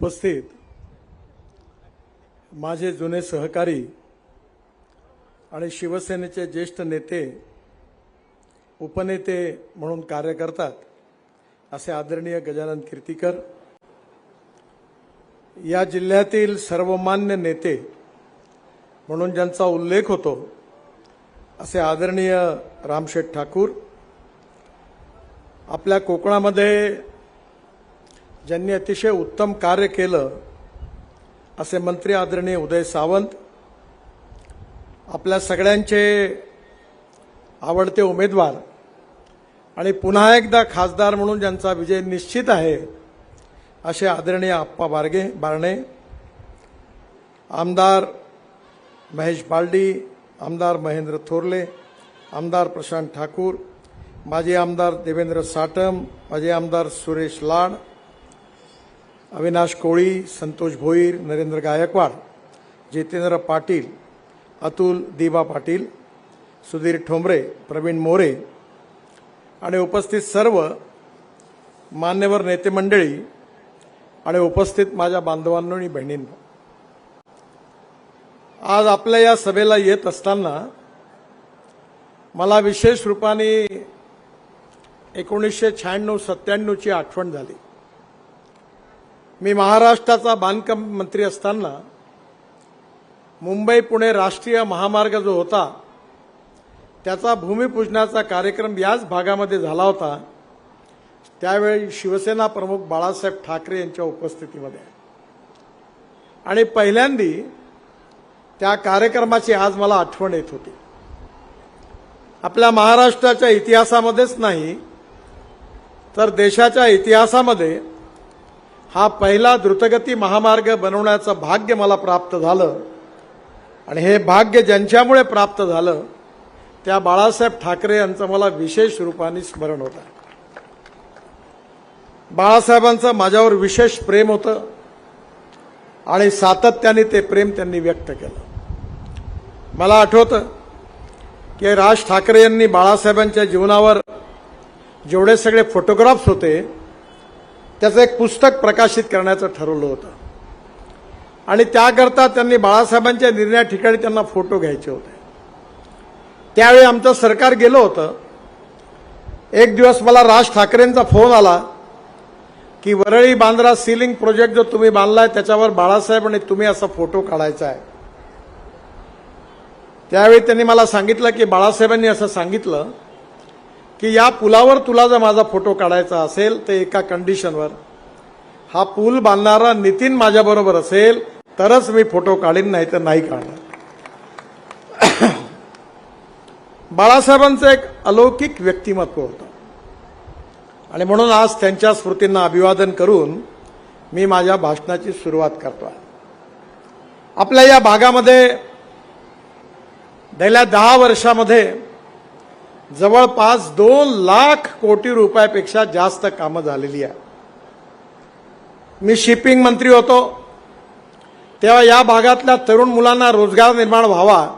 उपस्थित माझे जुने सहकारी आणि शिवसेनेचे ज्येष्ठ नेते उपनेते म्हणून कार्य करतात असे आदरणीय गजानन कीर्तीकर. या जिल्ह्यातील सर्वमान्य नेते म्हणून ज्यांचा उल्लेख होतो असे आदरणीय रामशेठ ठाकूर. आपल्या कोकणामध्ये ज्यांनी अतिशय उत्तम कार्य केलं असे मंत्री आदरणीय उदय सावंत आपल्या सगळ्यांचे आवडते उमेदवार आणि पुन्हा एकदा खासदार म्हणून ज्यांचा विजय निश्चित आहे असे आदरणीय आप्पा बारगे बारणे आमदार महेश बालडी आमदार महेंद्र थोरले आमदार प्रशांत ठाकूर माजी आमदार देवेंद्र साटम माजी आमदार सुरेश लाड अविनाश कोळी संतोष भोईर नरेंद्र गायकवाड जितेंद्र पाटील अतुल दिबा पाटील सुधीर ठोंबरे प्रवीण मोरे आणि उपस्थित सर्व मान्यवर नेते मंडळी आणि उपस्थित माझ्या बांधवांनो आणि बहिणींनो. आज आपल्या या सभेला येत असताना मला विशेष रूपाने एकोणीसशे शहाण्णव सत्त्याण्णवची आठवण झाली. मी महाराष्ट्राचा बांधकाम मंत्री असताना मुंबई पुणे राष्ट्रीय महामार्ग जो होता त्याचा भूमिपूजनाचा कार्यक्रम याच भागामध्ये झाला होता. त्यावेळी शिवसेना प्रमुख बाळासाहेब ठाकरे यांच्या उपस्थितीमध्ये. आणि पहिल्यांदी त्या कार्यक्रमाची आज मला आठवण येत होती. आपल्या महाराष्ट्राच्या इतिहासामध्येच नाही तर देशाच्या इतिहासामध्ये हा पहिला द्रुतगती महामार्ग बनवण्याचं भाग्य मला प्राप्त झालं. आणि हे भाग्य ज्यांच्यामुळे प्राप्त झालं त्या बाळासाहेब ठाकरे यांचं मला विशेष रूपाने स्मरण होतं. बाळासाहेबांचं माझ्यावर विशेष प्रेम होतं आणि सातत्याने ते प्रेम त्यांनी व्यक्त केलं. मला आठवतं की राज ठाकरे यांनी बाळासाहेबांच्या जीवनावर जेवढे सगळे फोटोग्राफ्स होते त्याचं एक पुस्तक प्रकाशित करण्याचं ठरवलं होतं. आणि त्याकरता त्यांनी बाळासाहेबांच्या निर्णया ठिकाणी त्यांना फोटो घ्यायचे होते. त्यावेळी आमचं सरकार गेलं होतं. एक दिवस मला राज ठाकरेंचा फोन आला की वरळी बांद्रा सिलिंग प्रोजेक्ट जो तुम्ही बांधलाय त्याच्यावर बाळासाहेब आणि तुम्ही असा फोटो काढायचा आहे. त्यावेळी त्यांनी मला सांगितलं की बाळासाहेबांनी असं सांगितलं की या पुलावर तुला जर माझा फोटो काढायचा असेल तर एका कंडिशनवर हा पूल बांधणारा नितीन माझ्याबरोबर असेल तरच मी फोटो काढीन नाही तर नाही काढणार. बाळासाहेबांचं एक अलौकिक व्यक्तिमत्व होतं. आणि म्हणून आज त्यांच्या स्मृतींना अभिवादन करून मी माझ्या भाषणाची सुरुवात करतो आपल्या या भागामध्ये गेल्या दहा वर्षामध्ये जवळपास दोन लाख कोटी रुपयापेक्षा जास्त कामं झालेली आहे. मी शिपिंग मंत्री होतो. तेव्हा या भागातल्या तरुण मुलांना रोजगार निर्माण व्हावा.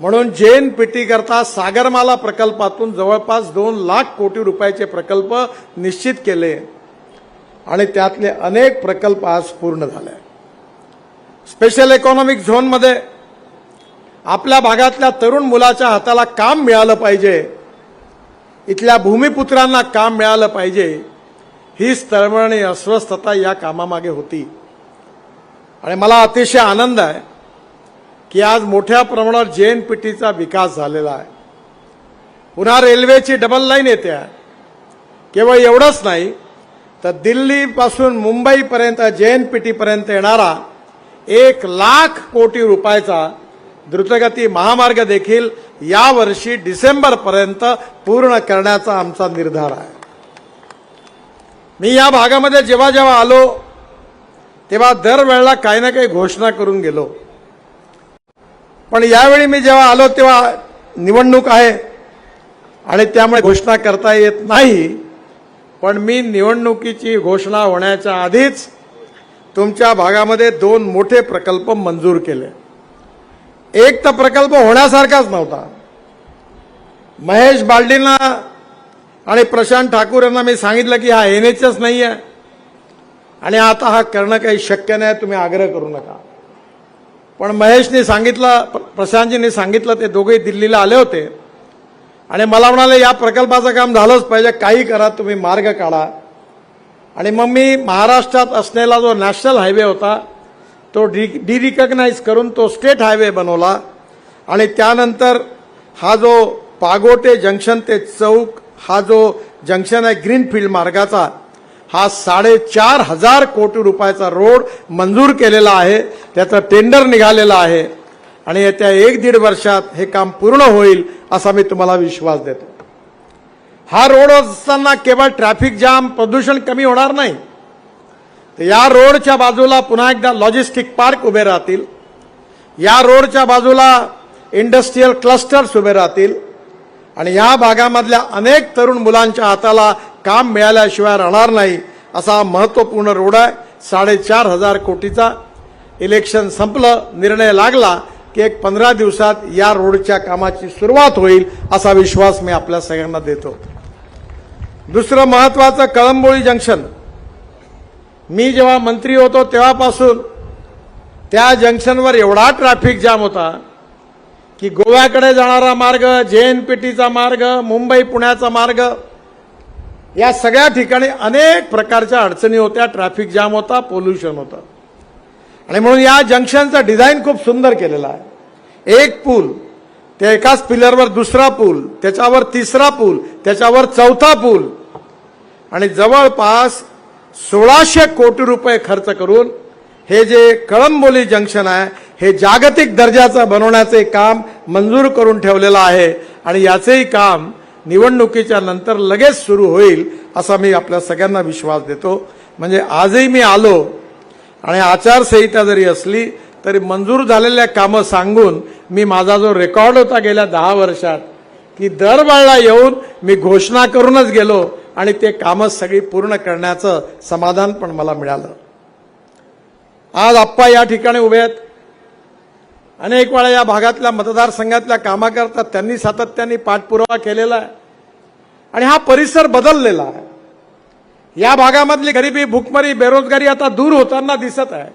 म्हणून जैन पेटीकरता सागरमाला प्रकल्पातून जवळपास दोन लाख कोटी रुपयाचे प्रकल्प निश्चित केले. आणि त्यातले अनेक प्रकल्प आज पूर्ण झाले. स्पेशल इकॉनॉमिक झोनमध्ये आपल्या भागातल्या तरुण मुलाच्या हाताला काम मिळालं पाहिजे. इथल्या भूमिपुत्रांना काम मिळालं पाहिजे. हीच तळमळ आणि अस्वस्थता या कामामागे होती. आणि मला अतिशय आनंद आहे की आज मोठ्या प्रमाणावर टीचा विकास झालेला आहे. पुन्हा रेल्वेची डबल लाईन येते आहे. केवळ एवढंच नाही तर दिल्लीपासून मुंबईपर्यंत जे एन पी टीपर्यंत येणारा एक लाख कोटी रुपयाचा द्रुतगती महामार्ग देखील यावर्षी डिसेंबरपर्यंत पूर्ण करण्याचा आमचा निर्धार आहे. मी या भागामध्ये जेव्हा जेव्हा आलो तेव्हा दरवेळेला काही ना काही घोषणा करून गेलो. पण यावेळी मी जेव्हा आलो तेव्हा निवडणूक आहे आणि त्यामुळे घोषणा करता येत नाही. पण मी निवडणुकीची घोषणा होण्याच्या आधीच तुमच्या भागामध्ये दोन मोठे प्रकल्प मंजूर केले. एक तर प्रकल्प होण्यासारखाच नव्हता. महेश बाल्डींना आणि प्रशांत ठाकूर यांना मी सांगितलं की हा एन एचच नाही आहे आणि आता हा करणं काही शक्य नाही तुम्ही आग्रह करू नका. पण महेशने सांगितलं प्रशांतजींनी सांगितलं ते दोघेही दिल्लीला आले होते. आणि मला म्हणाले या प्रकल्पाचं काम झालंच पाहिजे काही करा तुम्ही मार्ग काढा. आणि मग मी महाराष्ट्रात असलेला जो नॅशनल हायवे होता तो डी डी रिकग्नाईज करून तो स्टेट हायवे बनवला. आणि त्यानंतर हा जो पागोटे जंक्शन ते चौक हा जो जंक्शन आहे ग्रीनफील्ड मार्गाचा हा साडेचार हजार कोटी रुपयाचा रोड मंजूर केलेला आहे. त्याचं टेंडर निघालेलं आहे. आणि येत्या एक दीड वर्षात हे काम पूर्ण होईल असा मी तुम्हाला विश्वास देतो. हा रोड असताना केवळ ट्रॅफिक जाम प्रदूषण कमी होणार नाही. तर या रोडच्या बाजूला पुन्हा एकदा लॉजिस्टिक पार्क उभे राहतील. या रोडच्या बाजूला इंडस्ट्रीयल क्लस्टर्स उभे राहतील. आणि या भागामधल्या अनेक तरुण मुलांच्या हाताला काम मिळाल्याशिवाय राहणार नाही असा महत्त्वपूर्ण रोड आहे. साडेचार हजार कोटीचा इलेक्शन संपलं निर्णय लागला की एक पंधरा दिवसात या रोडच्या कामाची सुरुवात होईल असा विश्वास मी आपल्या सगळ्यांना देतो. दुसरं महत्त्वाचं कळंबोळी जंक्शन. मी जेव्हा मंत्री होतो तेव्हापासून त्या जंक्शनवर एवढा ट्रॅफिक जाम होता की गोव्याकडे जाणारा मार्ग जे एन पी टीचा मार्ग मुंबई पुण्याचा मार्ग या सगळ्या ठिकाणी अनेक प्रकारच्या अडचणी होत्या ट्रॅफिक जाम होता पोल्युशन होतं. आणि म्हणून या जंक्शनचं डिझाईन खूप सुंदर केलेलं आहे. एक पूल त्या एकाच पिलरवर दुसरा पूल त्याच्यावर तिसरा पूल त्याच्यावर चौथा पूल. आणि जवळपास सोळाशे कोटी रुपये खर्च करून हे जे कळंबोली जंक्शन आहे हे जागतिक दर्जाचं बनवण्याचे काम मंजूर करून ठेवलेलं आहे आणि याचेही काम निवडणुकीच्या नंतर लगेच सुरू होईल असा मी आपल्या सगळ्यांना विश्वास देतो. म्हणजे आजही मी आलो आणि आचारसंहिता जरी असली तरी मंजूर झालेल्या कामं सांगून मी माझा जो रेकॉर्ड होता गेल्या दहा वर्षात की दरबाळला येऊन मी घोषणा करूनच गेलो. आणि ते कामं सगळी पूर्ण करण्याचं समाधान पण मला मिळालं. आज आप्पा या ठिकाणी उभे आहेत. अनेक वेळा या भागातल्या मतदारसंघातल्या कामाकरता त्यांनी सातत्याने पाठपुरावा केलेला आहे. आणि हा परिसर बदललेला आहे. या भागामधली गरिबी भूकमरी बेरोजगारी आता दूर होताना दिसत आहे.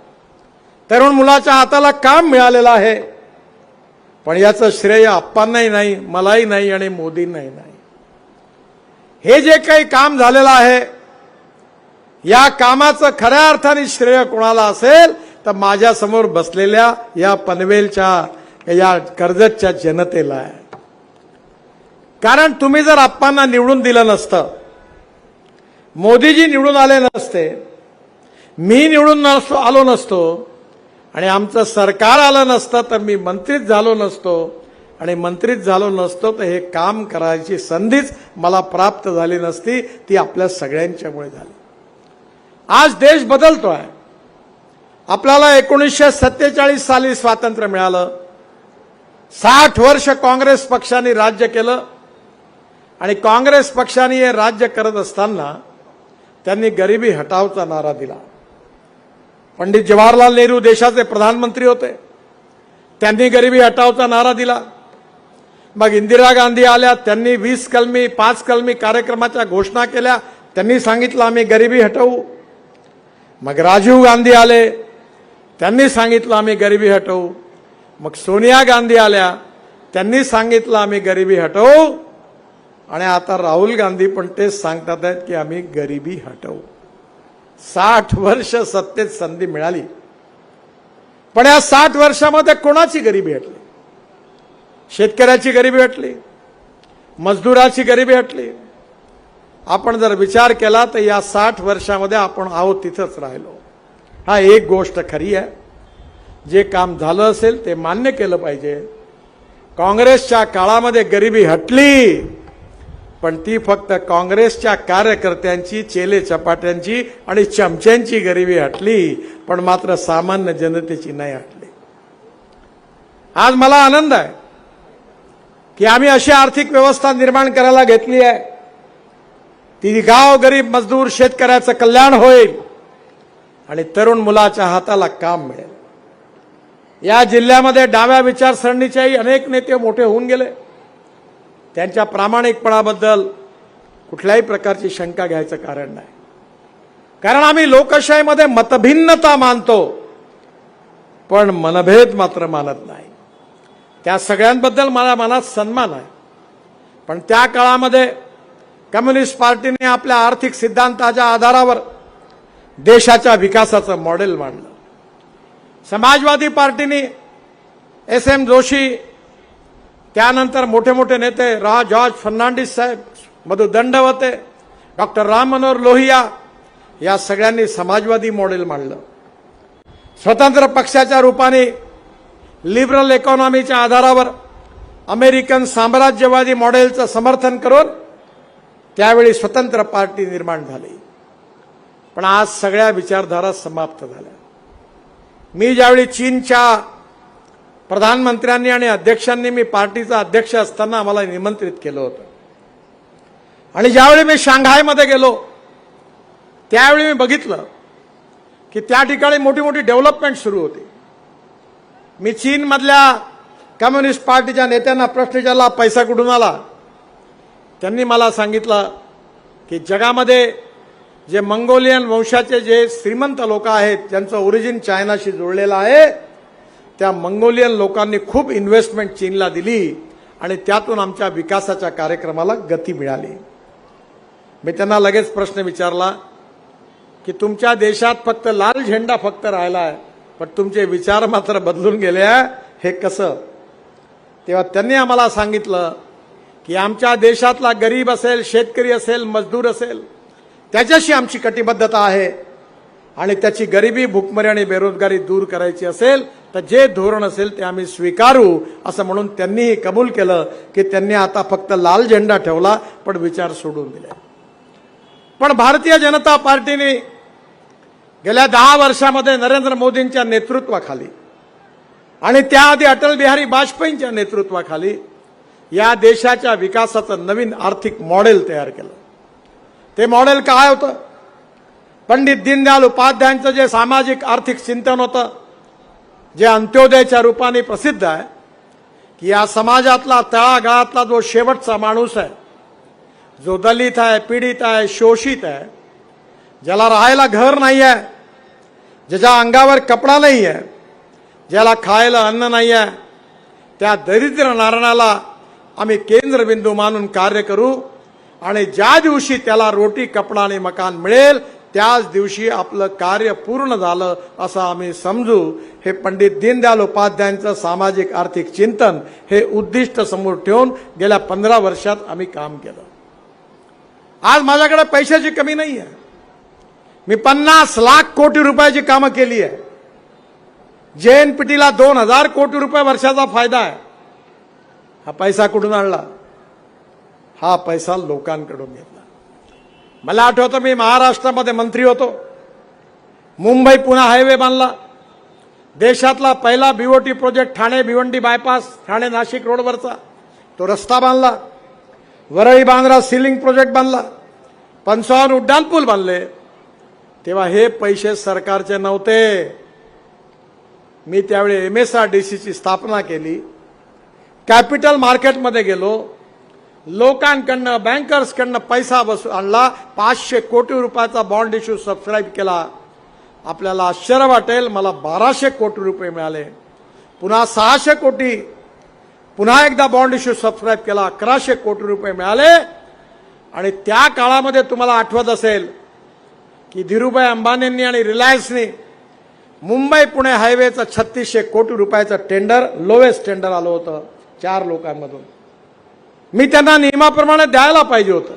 तरुण मुलाच्या हाताला काम मिळालेलं आहे. पण याचं श्रेय आप्पांनाही नाही मलाही नाही आणि मोदींनाही नाही. हे जे काही काम झालेलं आहे या कामाचं खऱ्या अर्थाने श्रेय कोणाला असेल तर माझ्यासमोर बसलेल्या या पनवेलच्या या कर्जतच्या जनतेला आहे. कारण तुम्ही जर आप्पांना निवडून दिलं नसतं मोदीजी निवडून आले नसते मी निवडून नसतो आलो नसतो आणि आमचं सरकार आलं नसतं तर मी मंत्रीच झालो नसतो आणि मंत्रीत झालो नसतो तर हे काम करायची संधीच मला प्राप्त झाली नसती ती आपल्या सगळ्यांच्यामुळे झाली. आज देश बदलतो आहे आपल्याला एकोणीसशे सत्तेचाळीस साली स्वातंत्र्य मिळालं. साठ वर्ष काँग्रेस पक्षाने राज्य केलं. आणि काँग्रेस पक्षाने हे राज्य करत असताना त्यांनी गरिबी हटावचा नारा दिला. पंडित जवाहरलाल नेहरू देशाचे प्रधानमंत्री होते. त्यांनी गरिबी हटावचा नारा दिला. मग इंदिरा गांधी आल्या त्यांनी वीस कलमी पाच कलमी कार्यक्रमाच्या घोषणा केल्या त्यांनी सांगितलं आम्ही गरिबी हटवू. मग राजीव गांधी आले त्यांनी सांगितलं आम्ही गरिबी हटवू. मग सोनिया गांधी आल्या त्यांनी सांगितलं आम्ही गरिबी हटवू. आणि आता राहुल गांधी पण तेच सांगतात आहेत की आम्ही गरिबी हटवू. साठ वर्ष सत्तेत संधी मिळाली. पण या साठ वर्षामध्ये कोणाची गरिबी हटली? शेतकऱ्याची गरिबी हटली मजदुराची गरिबी हटली आपण जर विचार केला तर या साठ वर्षामध्ये आपण आहोत तिथंच राहिलो. हा एक गोष्ट खरी आहे. जे काम झालं असेल ते मान्य केलं पाहिजे. काँग्रेसच्या काळामध्ये गरिबी हटली पण ती फक्त काँग्रेसच्या कार्यकर्त्यांची चेले चपाट्यांची आणि चमच्यांची गरिबी हटली पण मात्र सामान्य जनतेची नाही हटली. आज मला आनंद आहे. की आम्ही अशी आर्थिक व्यवस्था निर्माण करायला घेतली आहे. ती गाव गरीब मजदूर शेतकऱ्याचं कल्याण होईल आणि तरुण मुलाच्या हाताला काम मिळेल. या जिल्ह्यामध्ये डाव्या विचारसरणीच्याही अनेक नेते मोठे होऊन गेले. त्यांच्या प्रामाणिकपणाबद्दल कुठल्याही प्रकारची शंका घ्यायचं कारण नाही. कारण आम्ही लोकशाहीमध्ये मतभिन्नता मानतो पण मनभेद मात्र मानत नाही. त्या सगळ्यांबद्दल मला मनात सन्मान आहे. पण त्या काळामध्ये कम्युनिस्ट पार्टीने आपल्या आर्थिक सिद्धांताच्या आधारावर देशाच्या विकासाचं मॉडेल मांडलं. समाजवादी पार्टीने एस एम जोशी त्यानंतर मोठे मोठे नेते रा जॉर्ज फर्नांडिस साहेब मधु दंडवते डॉक्टर राम मनोहर लोहिया या सगळ्यांनी समाजवादी मॉडेल मांडलं. स्वतंत्र पक्षाच्या रूपाने लिबरल इकॉनॉमीच्या आधारावर अमेरिकन साम्राज्यवादी मॉडेलचं समर्थन करून त्यावेळी स्वतंत्र पार्टी निर्माण झाली. पण आज सगळ्या विचारधारा समाप्त झाल्या. मी ज्यावेळी चीनच्या प्रधानमंत्र्यांनी आणि अध्यक्षांनी मी पार्टीचा अध्यक्ष असताना आम्हाला निमंत्रित केलं होतं. आणि ज्यावेळी मी शांघायमध्ये गेलो त्यावेळी मी बघितलं की त्या ठिकाणी मोठी मोठी डेव्हलपमेंट सुरू होती. मी चीनमधल्या कम्युनिस्ट पार्टीच्या नेत्यांना प्रश्न विचारला पैसा कुठून आला? त्यांनी मला सांगितलं की जगामध्ये जे मंगोलियन वंशाचे जे श्रीमंत लोक आहेत ज्यांचं ओरिजिन चायनाशी जोडलेलं आहे. त्या मंगोलियन लोकांनी खूप इन्व्हेस्टमेंट चीनला दिली आणि त्यातून आमच्या विकासाच्या कार्यक्रमाला गती मिळाली. मी त्यांना लगेच प्रश्न विचारला की तुमच्या देशात फक्त लाल झेंडा फक्त राहिला आहे पण तुमचे विचार मात्र बदलून गेले आहे हे कसं? तेव्हा त्यांनी आम्हाला सांगितलं की आमच्या देशातला गरीब असेल शेतकरी असेल मजदूर असेल त्याच्याशी आमची कटिबद्धता आहे आणि त्याची गरिबी भूकमरी आणि बेरोजगारी दूर करायची असेल तर जे धोरण असेल ते आम्ही स्वीकारू असं म्हणून त्यांनीही कबूल केलं की त्यांनी आता फक्त लाल झेंडा ठेवला पण विचार सोडून दिले. पण भारतीय जनता पार्टीने गेल्या दहा वर्षामध्ये नरेंद्र मोदींच्या नेतृत्वाखाली आणि त्याआधी अटल बिहारी वाजपेयींच्या नेतृत्वाखाली या देशाच्या विकासाचं नवीन आर्थिक मॉडेल तयार केलं. ते मॉडेल काय होतं? पंडित दीनदयाल उपाध्यायांचं जे सामाजिक आर्थिक चिंतन होतं जे अंत्योदयाच्या रूपाने प्रसिद्ध आहे की या समाजातला तळागाळातला जो शेवटचा माणूस आहे जो दलित आहे पीडित आहे शोषित आहे ज्याला राहायला घर नाही आहे ज्याच्या अंगावर कपडा नाही आहे ज्याला खायला अन्न नाही आहे त्या दरिद्र नारायणाला आम्ही केंद्रबिंदू मानून कार्य करू आणि ज्या दिवशी त्याला रोटी कपडा आणि मकान मिळेल त्याच दिवशी आपलं कार्य पूर्ण झालं असं आम्ही समजू. हे पंडित दीनदयाल उपाध्यायांचं सामाजिक आर्थिक चिंतन हे उद्दिष्ट समोर ठेवून गेल्या पंधरा वर्षात आम्ही काम केलं. आज माझ्याकडे पैशाची कमी नाही आहे मी पन्नास लाख कोटी रुपयाची कामं केली आहे. जेएनपीटीला दोन हजार कोटी रुपये वर्षाचा फायदा आहे. हा पैसा कुठून आणला? हा पैसा लोकांकडून घेतला. मला आठवतं मी महाराष्ट्रामध्ये मंत्री होतो. मुंबई पुणे हायवे बांधला. देशातला पहिला BOT project Thane Bhiwandi bypass Thane Nashik रोडवरचा. तो रस्ता बांधला. वरळी बांद्रा सिलिंग प्रोजेक्ट बांधला. पंचावन्न उड्डाणपूल बांधले. तेव्हा हे पैसे सरकारचे नव्हते. मी त्यावेळी एम एस आर डी सीची स्थापना केली. कॅपिटल मार्केटमध्ये गेलो. लोकांकडनं बँकर्सकडनं पैसा बसू आणला. पाचशे कोटी रुपयाचा बॉन्ड इश्यू सबस्क्राईब केला. आपल्याला आश्चर्य वाटेल मला बाराशे कोटी रुपये मिळाले. पुन्हा सहाशे कोटी. पुन्हा एकदा बॉन्ड इश्यू सबस्क्राईब केला. अकराशे कोटी रुपये मिळाले. आणि त्या काळामध्ये तुम्हाला आठवत असेल की धीरूभाई अंबानींनी आणि रिलायन्सनी मुंबई पुणे हायवेचं छत्तीसशे कोटी रुपयाचं टेंडर लोवेस्ट टेंडर आलं होतं चार लोकांमधून. मी त्यांना नियमाप्रमाणे द्यायला पाहिजे होतं.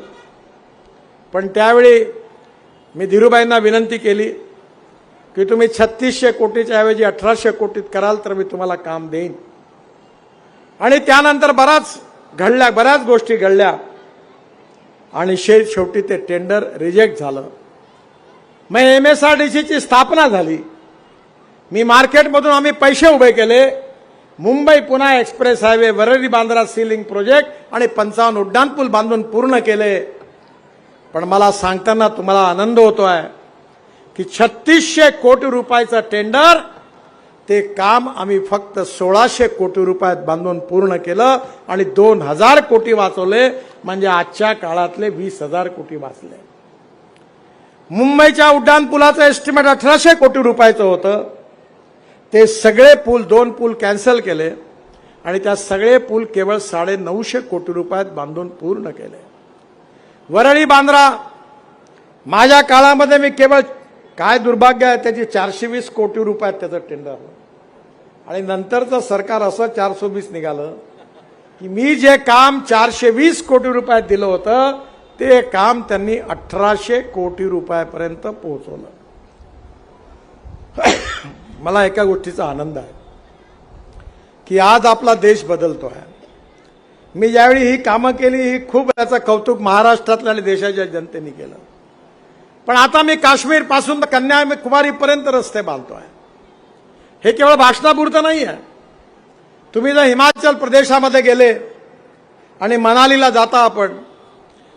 पण त्यावेळी मी धीरूभाईंना विनंती केली की तुम्ही छत्तीसशे कोटीच्या ऐवजी अठराशे कोटीत कराल तर मी तुम्हाला काम देईन. आणि त्यानंतर बराच घडल्या बऱ्याच गोष्टी घडल्या. आणि शे शेवटी ते टेंडर रिजेक्ट झालं. मग एम एस आर डी सीची स्थापना झाली. मी मार्केटमधून आम्ही पैसे उभे केले. Mumbai Pune express highway Worli Bandra sea link project आणि पंचावन्न उड्डाणपूल बांधून पूर्ण केले. पण मला सांगताना तुम्हाला आनंद होतो आहे की छत्तीसशे कोटी रुपयाचं टेंडर ते काम आम्ही फक्त सोळाशे कोटी रुपयात बांधून पूर्ण केलं आणि दोन हजार कोटी वाचवले. म्हणजे आजच्या काळातले वीस हजार कोटी वाचले. मुंबईच्या उड्डाणपुलाचं एस्टिमेट अठराशे कोटी रुपयाचं होतं. ते सगळे पूल दोन पूल कॅन्सल केले आणि त्या सगळे पूल केवळ साडे नऊशे कोटी रुपयात बांधून पूर्ण केले. वरळी बांद्रा माझ्या काळामध्ये मी केवळ काय दुर्भाग्य आहे त्याची चारशे वीस कोटी रुपयात त्याचं टेंडर आणि नंतरचं सरकार असं चारशे वीस निघालं की मी जे काम चारशे वीस कोटी रुपयात दिलं होतं ते काम त्यांनी अठराशे कोटी रुपयापर्यंत पोहोचवलं. मला एका गोष्टीचा आनंद आहे की आज आपला देश बदलतो आहे मी ज्यावेळी ही कामं केली ही खूप याचं कौतुक महाराष्ट्रातल्या आणि देशाच्या जनतेने केलं. पण आता मी काश्मीरपासून तर कन्याकुमारीपर्यंत रस्ते बांधतो आहे हे केवळ भाषणापुरतं नाही आहे. तुम्ही जर हिमाचल प्रदेशामध्ये गेले आणि मनालीला जाता आपण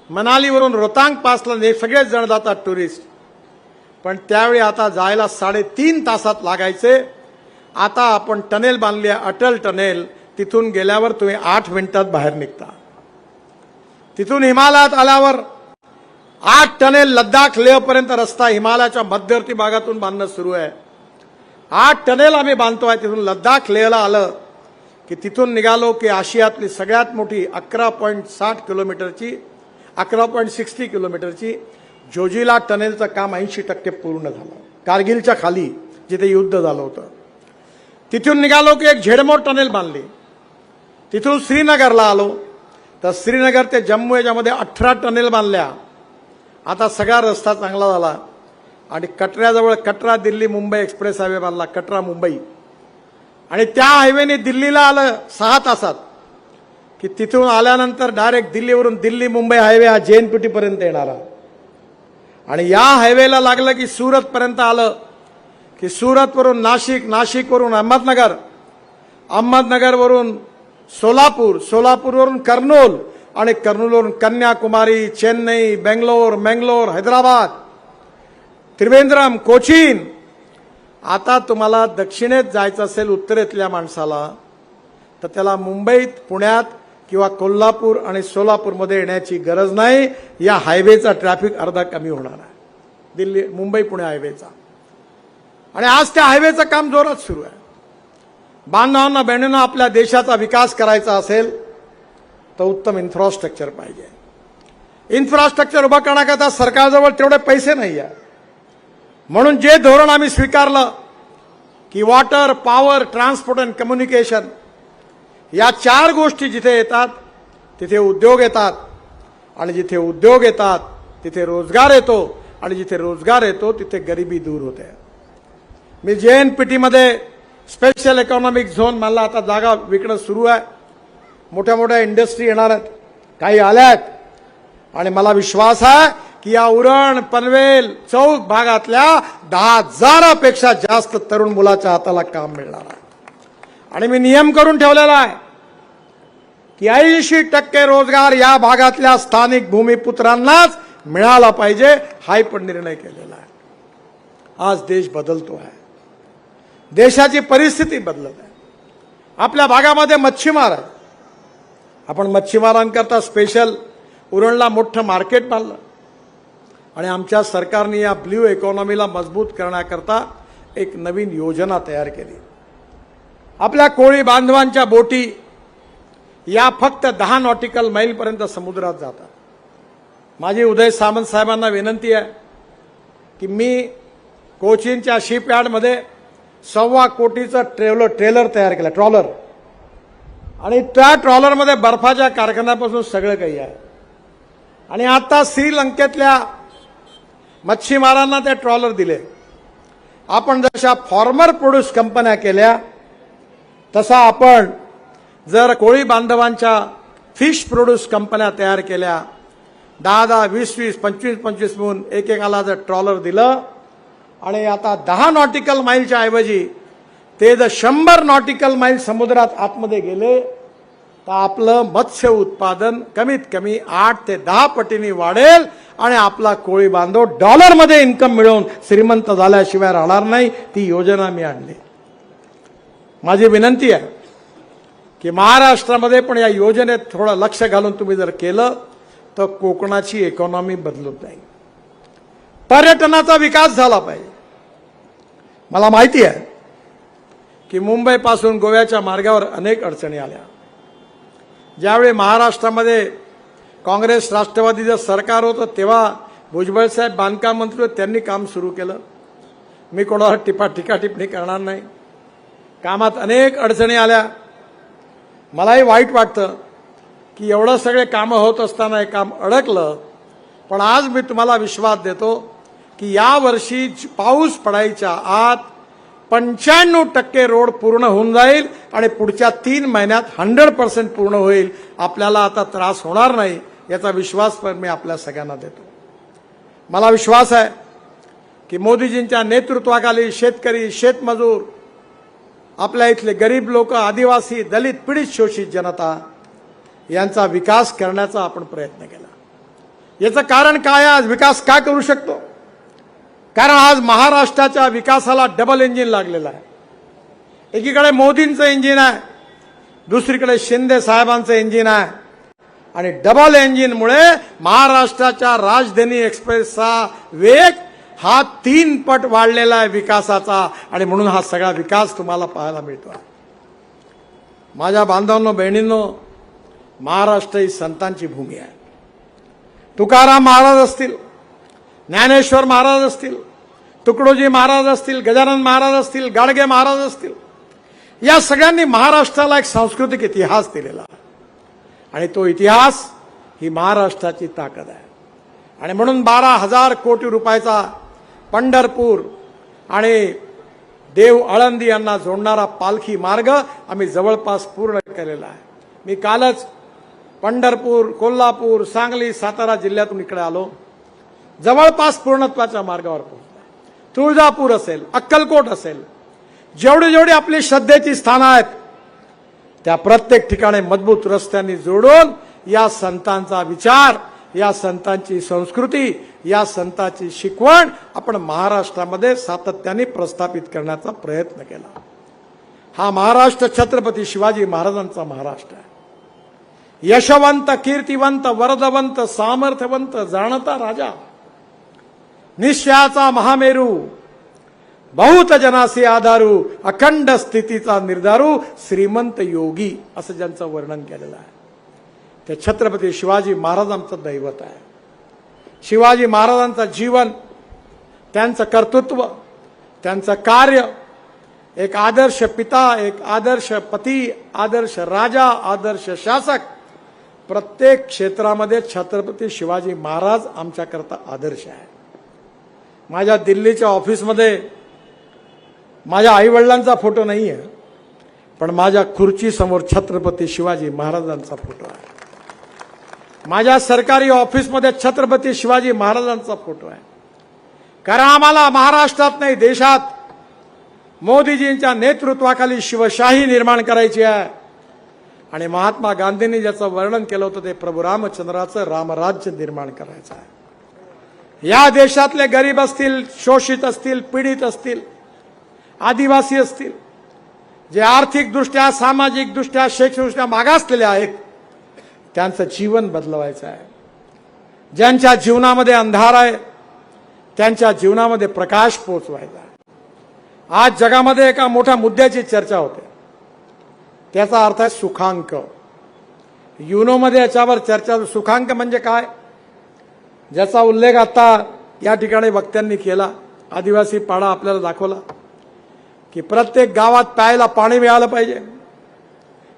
मनालीवरून रोहतांग पासला हे सगळेच जण जातात टुरिस्ट पण त्यावेळी आता जायला साडेतीन तासात लागायचे. आता आपण टनेल बांधली आहे अटल टनेल. तिथून गेल्यावर तुम्ही आठ मिनिटात बाहेर निघता. तिथून हिमालयात आल्यावर आठ टनेल लद्दाख लेहपर्यंत रस्ता हिमालयाच्या मध्यवर्ती भागातून बांधणं सुरू आहे. आठ टनेल आम्ही बांधतो आहे. तिथून लद्दाख लेहला आलं की तिथून निघालो की आशियातली सगळ्यात मोठी अकरा पॉईंट साठ किलोमीटरची अकरा पॉईंट सिक्स्टी किलोमीटरची जोजिला टनेलचं काम ऐंशी टक्के पूर्ण झालं. कारगिलच्या खाली जिथे युद्ध झालं होतं. तिथून निघालो की एक झेडमोर टनेल बांधली. तिथून श्रीनगरला आलो. तर श्रीनगर ते जम्मू याच्यामध्ये अठरा टनेल बांधल्या. आता सगळा रस्ता चांगला झाला. आणि कटऱ्याजवळ कटरा दिल्ली मुंबई एक्सप्रेस हायवे बांधला. कटरा मुंबई. आणि त्या हायवेने दिल्लीला आलं सहा तासात. की तिथून आल्यानंतर डायरेक्ट दिल्लीवरून दिल्ली मुंबई हायवे हा पर्यंत येणारा. आणि या हायवेला लागलं की सुरतपर्यंत आलं की सुरतवरून नाशिक नाशिकवरून अहमदनगर अहमदनगरवरून सोलापूर सोलापूरवरून कर्नूल आणि कर्नूलवरून कन्याकुमारी चेन्नई बेंगलोर मंगलोर हैदराबाद त्रिवेंद्रम कोचीन. आता तुम्हाला दक्षिणेत जायचं असेल उत्तरेतल्या माणसाला तर त्याला मुंबईत पुण्यात किंवा कोल्हापूर आणि सोलापूरमध्ये येण्याची गरज नाही. या हायवेचा ट्रॅफिक अर्धा कमी होणार आहे. दिल्ली मुंबई पुणे हायवेचा. आणि आज त्या हायवेचं काम जोरात सुरू आहे. बांधवांना बहिणींना आपल्या देशाचा विकास करायचा असेल तर उत्तम इन्फ्रास्ट्रक्चर पाहिजे. इन्फ्रास्ट्रक्चर उभं करण्याकरता सरकारजवळ तेवढे पैसे नाही आहे. म्हणून जे धोरण आम्ही स्वीकारलं की water power transport and communication या चार गोष्टी जिथे येतात तिथे उद्योग येतात. आणि जिथे उद्योग येतात तिथे रोजगार येतो. आणि जिथे रोजगार येतो तिथे गरिबी दूर होते. मी जे एन पी टीमध्ये स्पेशल इकॉनॉमिक झोन मला आता जागा विकणं सुरू आहे. मोठ्या मोठ्या इंडस्ट्री येणार आहेत. काही आल्या आहेत. आणि मला विश्वास आहे की या उरण पनवेल चौक भागातल्या दहा हजारापेक्षा जास्त तरुण मुलाच्या हाताला काम मिळणार आहे. आणि मी नियम करून ठेवलेला आहे की ऐंशी टक्के रोजगार या भागातल्या स्थानिक भूमिपुत्रांनाच मिळाला पाहिजे हाही पण निर्णय केलेला आहे. आज देश बदलतो आहे. देशाची परिस्थिती बदलत आहे. आपल्या भागामध्ये मच्छीमार आहे. आपण मच्छीमारांकरता स्पेशल उरणला मोठं मार्केट बांधलं आणि आमच्या सरकारने या ब्ल्यू इकॉनॉमीला मजबूत करण्याकरता एक नवीन योजना तयार केली. आपल्या कोळी बांधवांच्या बोटी या फक्त दहा नॉटिकल मैलपर्यंत समुद्रात जातात. माझी उदय सामंत साहेबांना विनंती आहे की मी कोचीनच्या शिपयार्डमध्ये सव्वा कोटीचं ट्रेवलर ट्रेलर तयार केलं ट्रॉलर. आणि त्या ट्रॉलरमध्ये बर्फाच्या कारखान्यापासून सगळं काही आहे. आणि आता श्रीलंकेतल्या मच्छीमारांना ते ट्रॉलर दिले. आपण जशा फॉर्मर प्रोड्यूस कंपन्या केल्या तसा आपण जर कोळी बांधवांच्या फिश प्रोड्यूस कंपन्या तयार केल्या दहा दहा वीस वीस पंचवीस पंचवीस म्हणून एकेकाला जर ट्रॉलर दिलं आणि आता दहा नॉटिकल माईलच्या ऐवजी ते जर शंभर नॉटिकल माईल समुद्रात आतमध्ये गेले तर आपलं मत्स्य उत्पादन कमीत कमी आठ ते दहा पटीने वाढेल आणि आपला कोळी बांधव डॉलरमध्ये इन्कम मिळवून श्रीमंत झाल्याशिवाय राहणार नाही ती योजना मी आणली. माझी विनंती आहे की महाराष्ट्रामध्ये पण या योजनेत थोडं लक्ष घालून तुम्ही जर केलं तर कोकणाची इकॉनॉमी बदलत जाईल. पर्यटनाचा विकास झाला पाहिजे. मला माहिती आहे की मुंबईपासून गोव्याच्या मार्गावर अनेक अडचणी आल्या. ज्यावेळी महाराष्ट्रामध्ये काँग्रेस राष्ट्रवादीचं सरकार होतं तेव्हा भुजबळ साहेब बांधकाम मंत्री त्यांनी काम सुरू केलं. मी कोणावर टिपा टीका टिप्पणी करणार नाही. कामात अनेक अडचणी आल्या. मलाही वाईट वाटतं की एवढं सगळे कामं होत असताना हे काम अडकलं पण आज मी तुम्हाला विश्वास देतो की यावर्षी पाऊस पडायच्या आत पंच्याण्णव टक्के रोड पूर्ण होऊन जाईल आणि पुढच्या तीन महिन्यात हंड्रेड पर्सेंट पूर्ण होईल. आपल्याला आता त्रास होणार नाही याचा विश्वास पण मी आपल्या सगळ्यांना देतो. मला विश्वास आहे की मोदीजींच्या नेतृत्वाखाली शेतकरी शेतमजूर आपल्या इथले गरीब लोक आदिवासी दलित पीडित शोषित जनता यांचा विकास करण्याचा आपण प्रयत्न केला. याचं कारण काय आज विकास का करू शकतो? कारण आज महाराष्ट्राच्या विकासाला डबल इंजिन लागलेलं आहे. एकीकडे मोदींचं इंजिन आहे दुसरीकडे शिंदे साहेबांचं इंजिन आहे. आणि डबल इंजिनमुळे महाराष्ट्राच्या राजधानी एक्सप्रेसचा वेग हा तीन पट वाढलेला आहे विकासाचा आणि म्हणून हा सगळा विकास तुम्हाला पाहायला मिळतो. आहे माझ्या बांधवांनो बहिणींनो महाराष्ट्र ही संतांची भूमी आहे. तुकाराम महाराज असतील ज्ञानेश्वर महाराज असतील तुकडोजी महाराज असतील गजानन महाराज असतील गाडगे महाराज असतील या सगळ्यांनी महाराष्ट्राला एक सांस्कृतिक इतिहास दिलेला आणि तो इतिहास ही महाराष्ट्राची ताकद आहे. आणि म्हणून बारा हजार कोटी रुपयाचा पंढरपूर आणि देव आळंदी यांना जोडणारा पालखी मार्ग आम्ही जवळपास पूर्ण केलेला आहे. मी कालच पंढरपूर कोल्हापूर सांगली सातारा जिल्ह्यातून इकडे आलो. जवळपास पूर्णत्वाच्या मार्गावर पोहोचला. तुळजापूर असेल अक्कलकोट असेल जेवढी जेवढी आपली श्रद्धेची स्थानं आहेत त्या प्रत्येक ठिकाणी मजबूत रस्त्यांनी जोडून या संतांचा विचार या संतांची संस्कृती या संतांची शिकवण आपण महाराष्ट्रामध्ये सातत्याने प्रस्थापित करण्याचा प्रयत्न केला. हा महाराष्ट्र छत्रपती शिवाजी महाराजांचा महाराष्ट्र आहे. यशवंत कीर्तिवंत वरदवंत सामर्थ्यवंत जाणता राजा निश्चयाचा महामेरू बहुत जनासी आधारू अखंड स्थितीचा निर्धारू श्रीमंत योगी असं ज्यांचं वर्णन केलेलं आहे. ते छत्रपती शिवाजी महाराजांचं दैवत आहे. शिवाजी महाराजांचं जीवन त्यांचं कर्तृत्व त्यांचं कार्य एक आदर्श पिता एक आदर्श पती आदर्श राजा आदर्श शासक प्रत्येक क्षेत्रामध्ये छत्रपती शिवाजी महाराज आमच्याकरता आदर्श आहे. माझ्या दिल्लीच्या ऑफिसमध्ये माझ्या आईवडिलांचा फोटो नाही आहे पण माझ्या खुर्चीसमोर छत्रपती शिवाजी महाराजांचा फोटो आहे. माझ्या सरकारी ऑफिसमध्ये छत्रपती शिवाजी महाराजांचा फोटो आहे. कारण आम्हाला महाराष्ट्रात नाही देशात मोदीजींच्या नेतृत्वाखाली शिवशाही निर्माण करायची आहे. आणि महात्मा गांधींनी ज्याचं वर्णन केलं होतं ते प्रभू रामचंद्राचं रामराज्य निर्माण करायचं आहे. या देशातले गरीब असतील शोषित असतील पीडित असतील आदिवासी असतील जे आर्थिकदृष्ट्या सामाजिकदृष्ट्या शैक्षणिकदृष्ट्या मागासलेले आहेत त्यांचं जीवन बदलवायचं आहे. ज्यांच्या जीवनामध्ये अंधार आहे त्यांच्या जीवनामध्ये प्रकाश पोचवायचा आहे. आज जगामध्ये एका मोठ्या मुद्द्याची चर्चा होते. त्याचा अर्थ आहे सुखांक. युनोमध्ये याच्यावर चर्चा सुखांक म्हणजे काय? ज्याचा उल्लेख आता या ठिकाणी वक्त्यांनी केला. आदिवासी पाडा आपल्याला दाखवला की प्रत्येक गावात प्यायला पाणी मिळालं पाहिजे.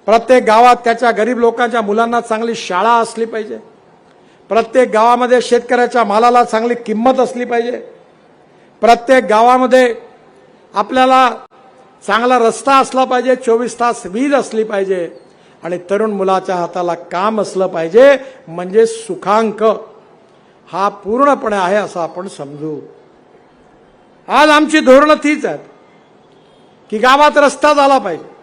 प्रत्येक गावात त्याच्या गरीब लोकांच्या मुलांना चांगली शाळा असली पाहिजे. प्रत्येक गावामध्ये शेतकऱ्याच्या मालाला चांगली किंमत असली पाहिजे. प्रत्येक गावामध्ये आपल्याला चांगला रस्ता असला पाहिजे चोवीस तास वीज असली पाहिजे आणि तरुण मुलाच्या हाताला काम असलं पाहिजे म्हणजे सुखांक. हा पूर्णपणे आहे असं आपण समजू. आज आमची धोरणं तीच आहेत की गावात रस्ता झाला पाहिजे.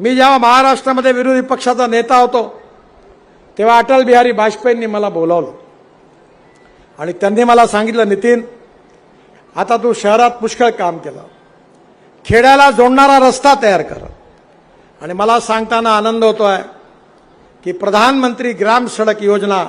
मी जेव्हा महाराष्ट्रामध्ये विरोधी पक्षाचा नेता होतो तेव्हा अटल बिहारी वाजपेयींनी मला बोलावलं. आणि त्यांनी मला सांगितलं नितीन आता तू शहरात पुष्कळ काम केलं. खेड्याला जोडणारा रस्ता तयार कर. आणि मला सांगताना आनंद होतो आहे की प्रधानमंत्री ग्राम सडक योजना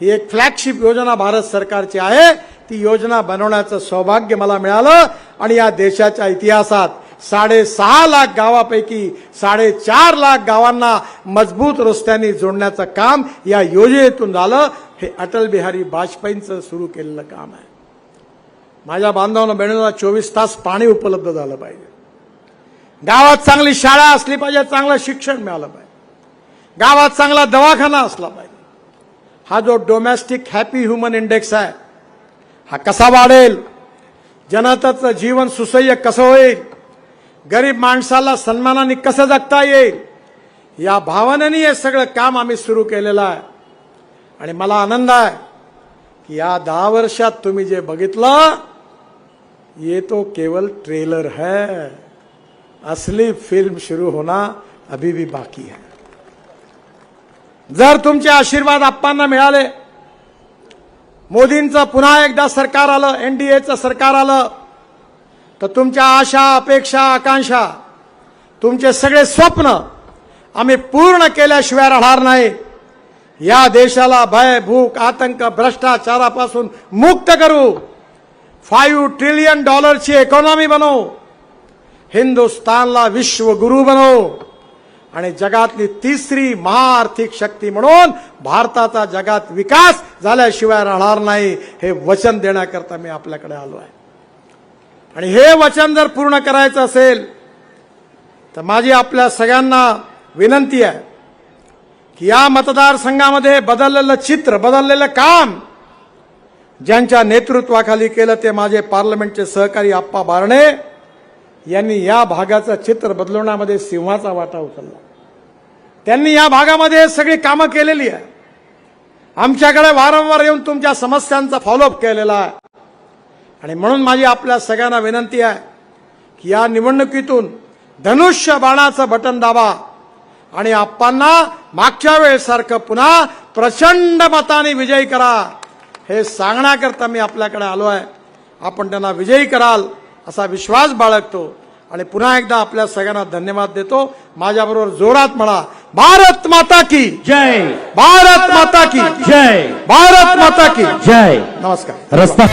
ही एक फ्लॅगशिप योजना भारत सरकारची आहे. ती योजना बनवण्याचं सौभाग्य मला मिळालं. आणि या देशाच्या इतिहासात साडेसहा लाख गावापैकी साडेचार लाख गावांना मजबूत रस्त्यांनी जोडण्याचं काम या योजनेतून झालं. हे अटल बिहारी वाजपेयींचं सुरू केलेलं काम आहे. माझ्या बांधवांना बहिणीला चोवीस तास पाणी उपलब्ध झालं पाहिजे. गावात चांगली शाळा असली पाहिजे चांगलं शिक्षण मिळालं पाहिजे. गावात चांगला दवाखाना असला पाहिजे. हा जो डोमेस्टिक हॅपी ह्युमन इंडेक्स आहे हा कसा वाढेल? जनताचं जीवन सुसह्य कसं होईल? गरीब माणसाला सन्मानाने कसं जगता येईल? या भावनेने हे सगळं काम आम्ही सुरू केलेलं आहे. आणि मला आनंद आहे की या दहा वर्षात तुम्ही जे बघितलं ये तो केवल ट्रेलर है. असली फिल्म शुरू होना अभी भी बाकी है. जर तुमचे आशीर्वाद आप्पांना मिळाले मोदींचं पुन्हा एकदा सरकार आलं एनडीएचं सरकार आलं तर तुमच्या आशा अपेक्षा आकांक्षा तुमचे सगळे स्वप्न आम्ही पूर्ण केल्याशिवाय राहणार नाही. या देशाला भय भूक आतंक भ्रष्टाचारापासून मुक्त करू. फाईव्ह ट्रिलियन डॉलरची इकॉनॉमी बनवू. हिंदुस्थानला विश्वगुरू बनवू. आणि जगातली तिसरी महाआर्थिक शक्ती म्हणून भारताचा जगात विकास झाल्याशिवाय राहणार नाही हे वचन देण्याकरता मी आपल्याकडे आलो आहे. आणि हे वचन जर पूर्ण करायचं असेल तर माझी आपल्या सगळ्यांना विनंती आहे की या मतदारसंघामध्ये बदललेलं चित्र बदललेलं काम ज्यांच्या नेतृत्वाखाली केलं ते माझे पार्लमेंटचे सहकारी आप्पा बारणे यांनी या भागाचं चित्र बदलवण्यामध्ये सिंहाचा वाटा उचलला. त्यांनी या भागामध्ये सगळी कामं केलेली आहे. आमच्याकडे वारंवार येऊन तुमच्या समस्यांचा फॉलोअप केलेला आहे. आणि म्हणून माझी आपल्या सगळ्यांना विनंती आहे की या निवडणुकीतून धनुष्य बाणाचं बटन दाबा आणि आप्पांना मागच्या वेळेसारखं पुन्हा प्रचंड मताने विजयी करा. हे सांगण्याकरता मी आपल्याकडे आलो आहे. आपण त्यांना विजयी कराल असा विश्वास बाळगतो. आणि पुन्हा एकदा आपल्या सगळ्यांना धन्यवाद देतो. माझ्याबरोबर जोरात म्हणा भारत माता की! जय! भारत माता की! जय! भारत माता की! जय! नमस्कार. रस्ता